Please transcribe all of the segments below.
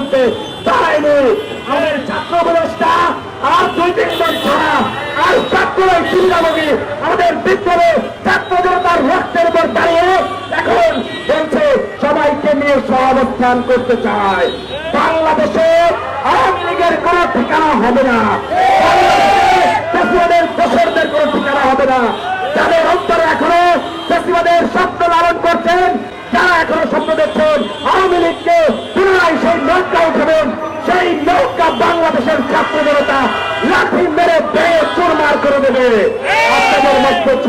বিশ্বাসের তাই আমাদের ছাত্র উপদেষ্টা আর দুই তিন তিনজন ছাড়া আর ছাত্র সুবিধাভোগী আমাদের বিদ্যালয়ে ছাত্র জনতার রক্তের উপর দাঁড়িয়ে এখন বলছে, সবাইকে নিয়ে সহাবস্থান করতে চায় বাংলাদেশে আওয়ামী লীগের কোন ঠিকানা হবে না।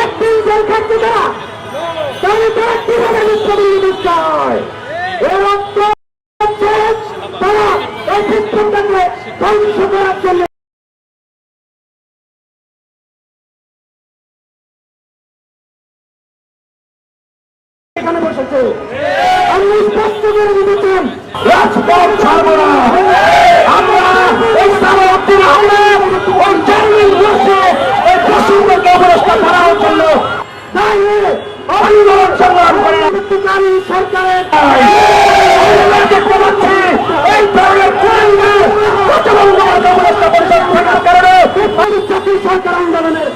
একদিন জেল খাটতে তারা তাহলে তারা কীভাবে বিপ্লবী লিডার হয় এর অর্থ তারা এই বিপ্লবটাকে ধ্বংস করার জন্য এখানে বসেছে আমি স্পষ্ট করে দিতেছেন রাজপথ ছাড়বো না আমরা এই সালাউদ্দিন আহমেদ ওই জার্মিন বসে এই পশুদেরকে অবস্থা করার জন্য দাঁড়িয়ে আন্দোলন সংগ্রাম করে মুক্তিকারী সরকারের আমাদেরকে প্রমাণছে এই ধরনের কুরঙ্গে পশ্চিমবঙ্গ অবস্থা পরিষদ থাকার কারণে আমি জাতীয় সরকার আন্দোলনের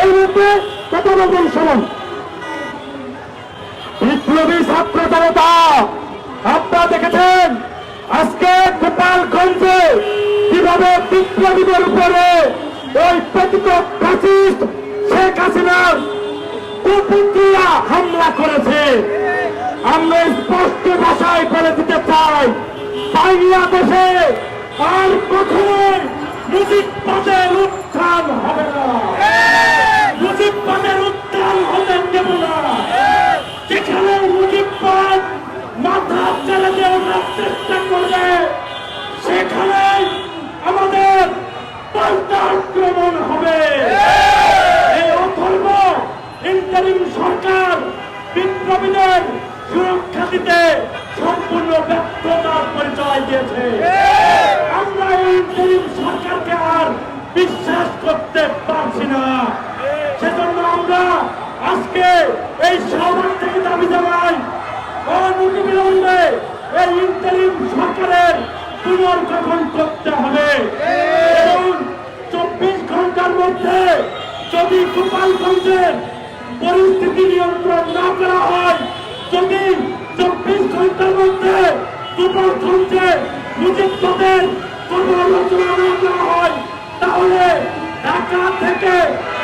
এই কীভাবে বিপ্লবীদের উপরে ওই ফ্যাসিস্ট শেখ হাসিনার কুপুত্রিয়া হামলা করেছে। আমরা স্পষ্ট ভাষায় করে দিতে চাই, বাংলাদেশে আর কখনোই মুজিববাদের উত্থান হবে না। দিতে সম্পূর্ণ ব্যর্থতার পরিচয় দিয়েছে। আমরা এই ইন্টারিম সরকারকে আর বিশ্বাস করতে পারছি না। সেজন্য আমরা আজকে এই সমাজ থেকে দাবি জানাই অনতিবিলম্বে এই ইন্টারিম সরকারের পুনর্গঠন করতে হবে। চব্বিশ ঘণ্টার মধ্যে যদি গোপালগঞ্জের পরিস্থিতি নিয়ন্ত্রণ না করা হয় আলোচনা না করা হয় তাহলে ঢাকা থেকে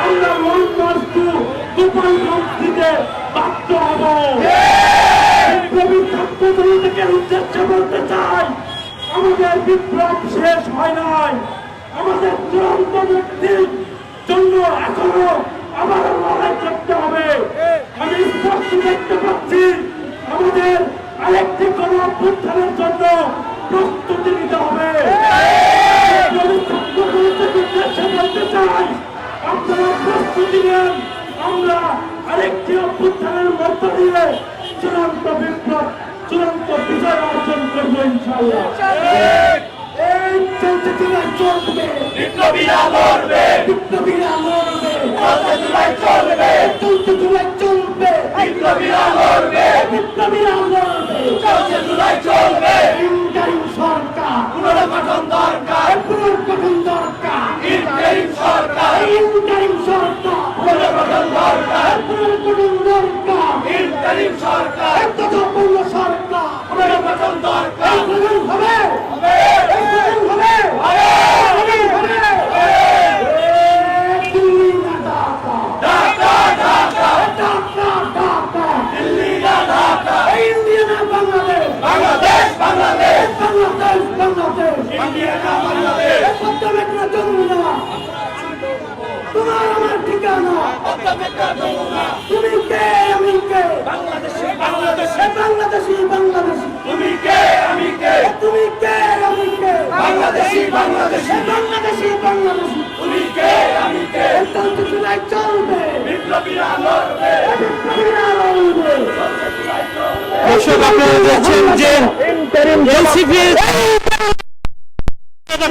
আমরা মন বস্তু গোপালগঞ্জ দিতে বাধ্য হব বিপ্লবী ছাত্র থেকে উদ্দেশ্য বলতে চাই আমাদের বিপ্লব শেষ হয় নাই। আমাদের চূড়ান্ত মুক্তির এই চলতে চলে চলবে বিপ্লবীরা লড়বে বিপ্লবীরা লড়বে চলতে জুলাই চলবে চলতে চলে চলবে বিপ্লবীরা লড়বে বিপ্লবীরা লড়বে চলতে জুলাই চলবে ইন্টারিম সরকার পুনর্গঠন দরকার সরকার একতাপূর্ণ সরকার পুনর্গঠন দরকার এই গঠন হবে এই গঠন হবে হবে হবে দিল্লি না ঢাকা ঢাকা ঢাকা ঢাকা ঢাকা দিল্লি না ঢাকা ইন্ডিয়া না বাংলাদেশ বাংলাদেশ বাংলাদেশ বাংলাদেশ বাংলাদেশ ইন্ডিয়া না বাংলাদেশ মেঘনা যমুনা তোমার আমার ঠিকানা তুমি কে আমি কে বাংলাদেশে বাংলাদেশে এ বাংলাদেশি বাংলাদেশি তুমি কে আমি কে তুমি কে আমি কে বাংলাদেশি বাংলাদেশি বাংলাদেশি। তুমি কে আমি কে তন্ত চুলাই চলবে। বিপ্লবীরা লড়বে। বিপ্লবীরা লড়বে। দর্শক আপনারা দেখছেন যে এনসিপির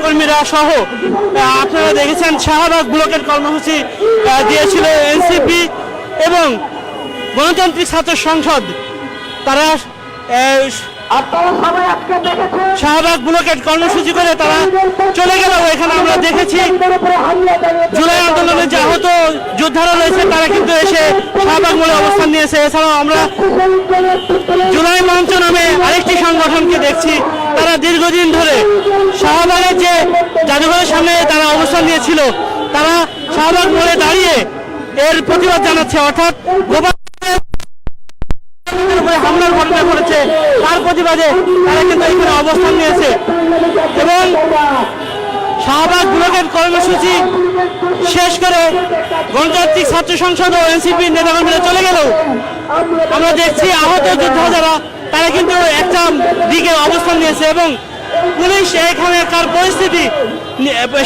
কর্মীরা সহ আপনারা দেখেছেন শাহবাগ ব্লকের কর্মসূচি দিয়েছিল এনসিপি এবং গণতান্ত্রিক ছাত্র সংসদ। তারা শাহবাগ কর্মসূচি করে তারা চলে গেল। এখানে আমরা দেখেছি। জুলাই আন্দোলনে যোদ্ধারা রয়েছে, তারা কিন্তু এসে শাহবাগ অবস্থান নিয়েছে। এছাড়াও আমরা জুলাই মঞ্চ নামে আরেকটি সংগঠনকে দেখছি। তারা দীর্ঘদিন ধরে শাহবাগের যে জাদুঘরের সামনে তারা অবস্থান নিয়েছিল, তারা শাহবাগ মোড়ে দাঁড়িয়ে এর প্রতিবাদ জানাচ্ছে। অর্থাৎ উপরে হামলার ঘটনা ঘটেছে, তার প্রতিবাদে তারা কিন্তু এখানে অবস্থান নিয়েছে। এবং শাহবাগ ব্লকের কর্মসূচি শেষ করে গণতান্ত্রিক ছাত্র সংসদ ও এনসিপির নেতাকর্মীরা চলে গেল। আমরা দেখছি আহত যোদ্ধা যারা তারা কিন্তু একটা দিকে অবস্থান নিয়েছে এবং পুলিশ এখানকার পরিস্থিতি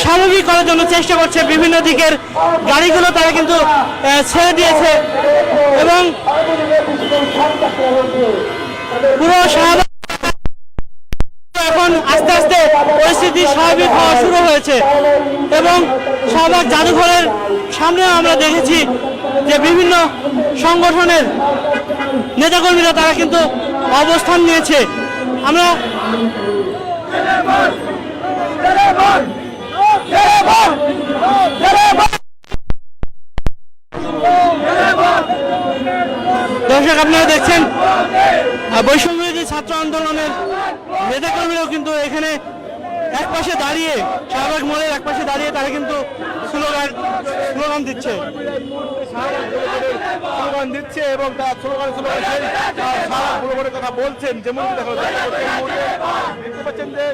স্বাভাবিক করার জন্য চেষ্টা করছে। বিভিন্ন দিকের গাড়িগুলো তারা কিন্তু ছেড়ে দিয়েছে। এবং পুরো এখন আস্তে আস্তে পরিস্থিতি স্বাভাবিক হওয়া শুরু হয়েছে। এবং শাহবাগ জাদুঘরের সামনে আমরা দেখেছি যে বিভিন্ন সংগঠনের নেতাকর্মীরা তারা কিন্তু অবস্থান নিয়েছে। আমরা দর্শক, আপনারা দেখছেন বৈষম্য ছাত্র আন্দোলনের নেতাকর্মীরাও কিন্তু এখানে এক পাশে দাঁড়িয়ে, শাহবাগ মোড়ের এক পাশে দাঁড়িয়ে তারা কিন্তু স্লোগান স্লোগান দিচ্ছে। স্লোগান দিচ্ছে এবং তার স্লোগান স্লোগান কথা বলছেন যেমন দেখা দেখতে পাচ্ছেন যে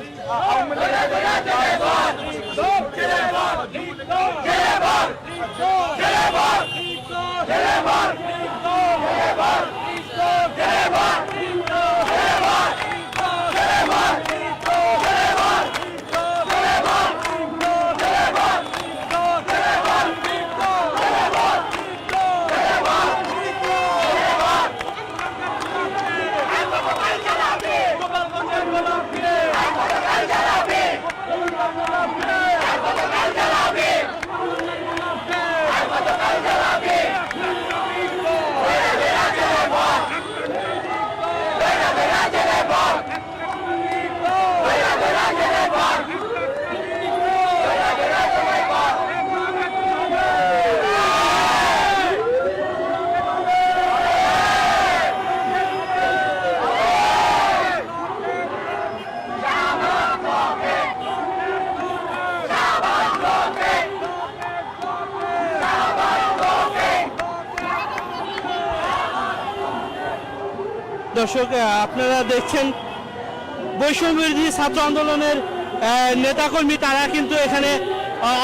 দর্শক আপনারা দেখছেন বৈষম্য বিরোধী ছাত্র আন্দোলনের নেতাকর্মী তারা কিন্তু এখানে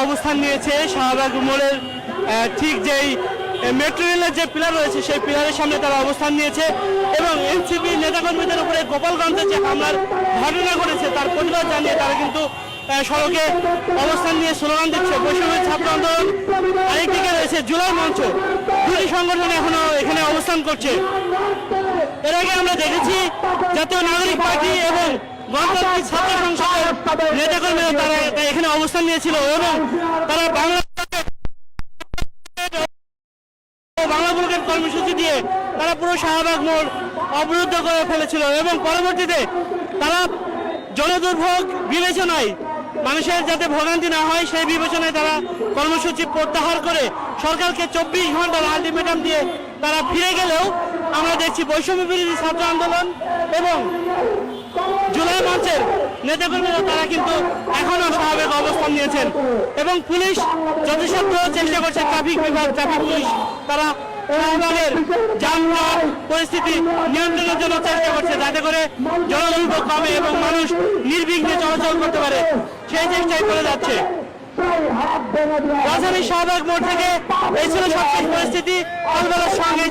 অবস্থান নিয়েছে। শাহবাগ মোড়ের ঠিক যেই মেট্রো রেলের যে পিলার রয়েছে, সেই পিলারের সামনে তারা অবস্থান নিয়েছে এবং এনসিপি নেতাকর্মীদের উপরে গোপালগঞ্জে যে হামলার ঘটনা ঘটেছে, তার প্রতিবাদ জানিয়ে তারা কিন্তু সড়কে অবস্থান নিয়ে স্লোগান দিচ্ছে। বৈষম্য বিরোধী ছাত্র আন্দোলন আরেকদিকে রয়েছে জুলাই মঞ্চ। দুটি সংগঠন এখনও এখানে অবস্থান করছে। এর আগে আমরা দেখেছি জাতীয় নাগরিক পার্টি এবং গণতান্ত্রিক ছাত্র সংসদের নেতাকর্মীরা তারা এখানে অবস্থান নিয়েছিল এবং তারা বাংলা বাংলা ব্লকের কর্মসূচি দিয়ে তারা পুরো শাহবাগ মোড় অবরুদ্ধ করে ফেলেছিল এবং পরবর্তীতে তারা জনদুর্ভোগ বিবেচনায় মানুষের যাতে ভোগান্তি না হয়, সেই বিবেচনায় তারা কর্মসূচি প্রত্যাহার করে সরকারকে চব্বিশ ঘণ্টার আলটিমেটাম দিয়ে তারা ফিরে গেলেও আমরা দেখছি বৈষম্য বিরোধী ছাত্র আন্দোলন এবং জুলাই মঞ্চের নেতাকর্মীরা তারা কিন্তু এখনও স্বাভাবিক অবস্থান নিয়েছেন। এবং পুলিশ যথাসাধ্য চেষ্টা করছে, ট্রাফিক বিভাগ, ট্রাফিক পুলিশ, তারা যানজট পরিস্থিতি নিয়ন্ত্রণের জন্য চেষ্টা করছে, যাতে করে জনদুর্ভোগ কমে এবং মানুষ নির্বিঘ্নে চলাচল করতে পারে সেই চেষ্টাই করে যাচ্ছে। রাজধানীর শাহবাগ মোড় থেকে এই ছিল সবচেয়ে পরিস্থিতি কলকাতার সঙ্গে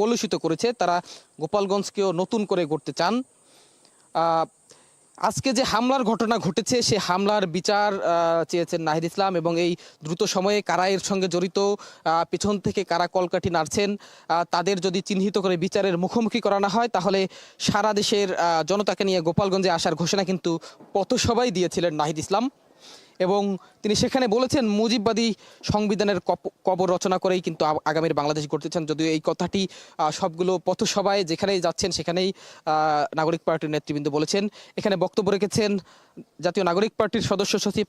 কলুষিত করেছে, তারা গোপালগঞ্জকেও নতুন করে গড়তে চান। আজকে যে হামলার ঘটনা ঘটেছে, সে হামলার বিচার চেয়েছেন নাহিদ ইসলাম এবং এই দ্রুত সময়ে কারা এর সঙ্গে জড়িত পেছন থেকে কারা কলকাঠি নাড়ছেন তাদের যদি চিহ্নিত করে বিচারের মুখোমুখি করানো হয়, তাহলে সারা দেশের জনতাকে নিয়ে গোপালগঞ্জে আসার ঘোষণা কিন্তু পথসভাই দিয়েছিলেন নাহিদ ইসলাম। এবং তিনি সেখানে বলেছেন, মুজিববাদী সংবিধানের কবর রচনা করেই কিন্তু আগামীর বাংলাদেশ গড়তে চান। যদিও এই কথাটি সবগুলো পথসভায় যেখানেই যাচ্ছেন সেখানেই নাগরিক পার্টির নেতৃবৃন্দ বলেছেন। এখানে বক্তব্য রেখেছেন জাতীয় নাগরিক পার্টির সদস্য সচিব